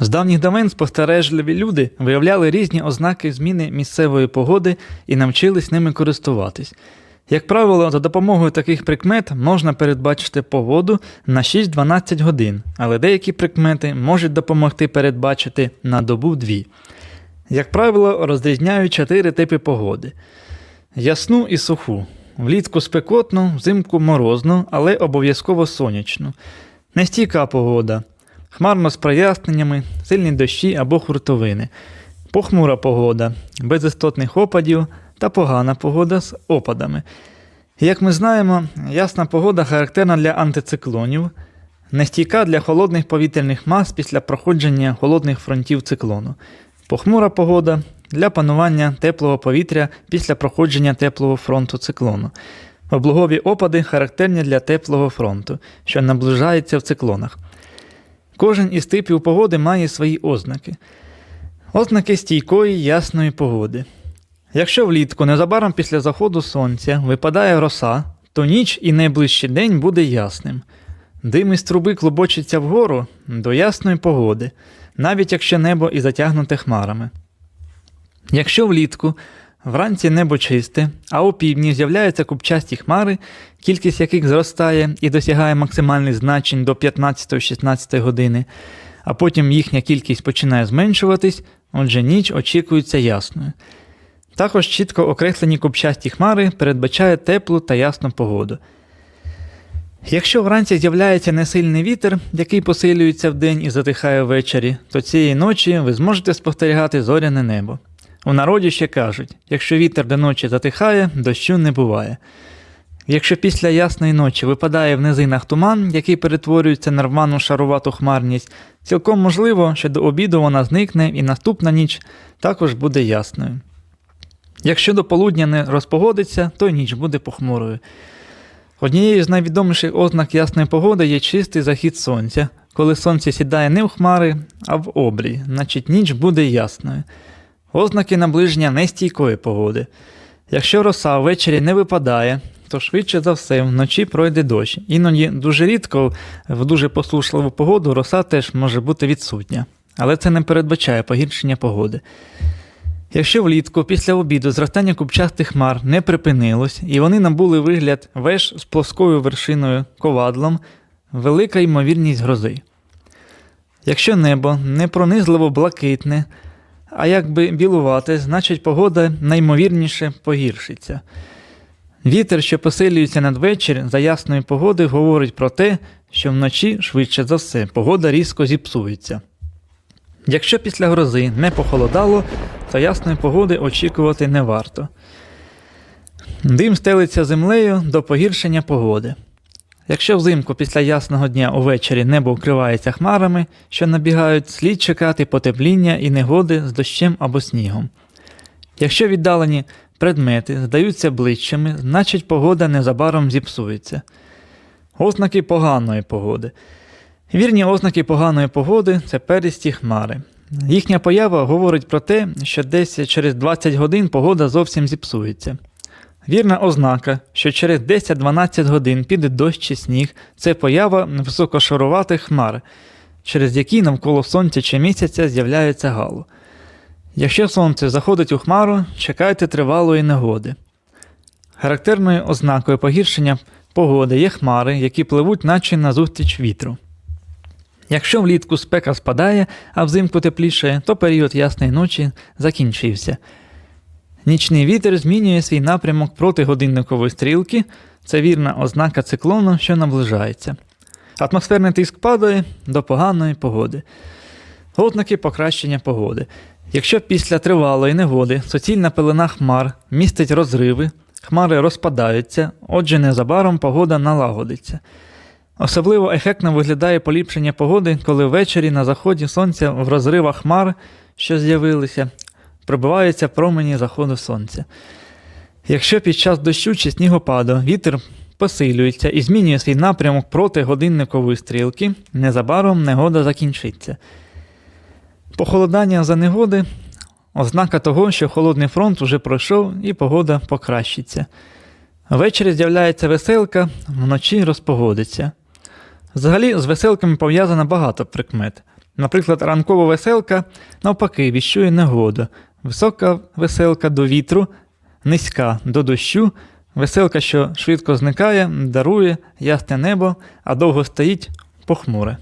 З давніх давен спостережливі люди виявляли різні ознаки зміни місцевої погоди і навчились ними користуватись. Як правило, за допомогою таких прикмет можна передбачити погоду на 6-12 годин, але деякі прикмети можуть допомогти передбачити на добу 2. Як правило, розрізняють чотири типи погоди: ясну і суху, влітку спекотну, взимку морозну, але обов'язково сонячну, нестійка погода, хмарно з проясненнями, сильні дощі або хуртовини, похмура погода, без істотних опадів та погана погода з опадами. Як ми знаємо, ясна погода характерна для антициклонів, нестійка для холодних повітряних мас після проходження холодних фронтів циклону, похмура погода для панування теплого повітря після проходження теплого фронту циклону. Облугові опади характерні для теплого фронту, що наближається в циклонах. Кожен із типів погоди має свої ознаки. Ознаки стійкої ясної погоди. Якщо влітку незабаром після заходу сонця випадає роса, то ніч і найближчий день буде ясним. Дим із труби клубочиться вгору до ясної погоди, навіть якщо небо і затягнуте хмарами. Якщо влітку вранці небо чисте, а у півдні з'являються купчасті хмари, кількість яких зростає і досягає максимальних значень до 15-16 години, а потім їхня кількість починає зменшуватись, отже ніч очікується ясною. Також чітко окреслені купчасті хмари передбачають теплу та ясну погоду. Якщо вранці з'являється несильний вітер, який посилюється вдень і затихає ввечері, то цієї ночі ви зможете спостерігати зоряне небо. У народі ще кажуть: якщо вітер до ночі затихає, дощу не буває. Якщо після ясної ночі випадає в низинах туман, який перетворюється на рвану шарувату хмарність, цілком можливо, що до обіду вона зникне і наступна ніч також буде ясною. Якщо до полудня не розпогодиться, то й ніч буде похмурою. Однією з найвідоміших ознак ясної погоди є чистий захід сонця, коли сонце сідає не в хмари, а в обрій, значить ніч буде ясною. Ознаки наближення нестійкої погоди. Якщо роса ввечері не випадає, то швидше за все вночі пройде дощ. Іноді дуже рідко в дуже послушливу погоду роса теж може бути відсутня, але це не передбачає погіршення погоди. Якщо влітку після обіду зростання купчастих хмар не припинилось і вони набули вигляд веж з плоскою вершиною ковадлом, велика ймовірність грози. Якщо небо не пронизливо блакитне, а якби білувате, значить погода наймовірніше погіршиться. Вітер, що посилюється надвечір за ясної погоди, говорить про те, що вночі, швидше за все, погода різко зіпсується. Якщо після грози не похолодало, то ясної погоди очікувати не варто. Дим стелиться землею до погіршення погоди. Якщо взимку після ясного дня увечері небо вкривається хмарами, що набігають, слід чекати потепління і негоди з дощем або снігом. Якщо віддалені предмети здаються ближчими, значить погода незабаром зіпсується. Ознаки поганої погоди. Вірні ознаки поганої погоди це перісті хмари. Їхня поява говорить про те, що десь через 20 годин погода зовсім зіпсується. Вірна ознака, що через 10-12 годин піде дощ чи сніг, це поява високошаруватих хмар, через які навколо сонця чи місяця з'являється гало. Якщо сонце заходить у хмару, чекайте тривалої негоди. Характерною ознакою погіршення погоди є хмари, які пливуть наче назустріч вітру. Якщо влітку спека спадає, а взимку тепліше, то період ясної ночі закінчився. Нічний вітер змінює свій напрямок проти годинникової стрілки, це вірна ознака циклону, що наближається. Атмосферний тиск падає до поганої погоди. Ознаки покращення погоди. Якщо після тривалої негоди суцільна пелена хмар містить розриви, хмари розпадаються, отже, незабаром погода налагодиться. Особливо ефектно виглядає поліпшення погоди, коли ввечері на заході сонця в розривах хмар, що з'явилися, пробиваються промені заходу сонця. Якщо під час дощу чи снігопаду вітер посилюється і змінює свій напрямок проти годинникової стрілки, незабаром негода закінчиться. Похолодання за негоди ознака того, що холодний фронт уже пройшов і погода покращиться. Ввечері з'являється веселка, вночі розпогодиться. Взагалі, з веселками пов'язано багато прикмет. Наприклад, ранкова веселка навпаки віщує негоду, висока веселка до вітру, низька до дощу, веселка, що швидко зникає, дарує ясне небо, а довго стоїть похмуре.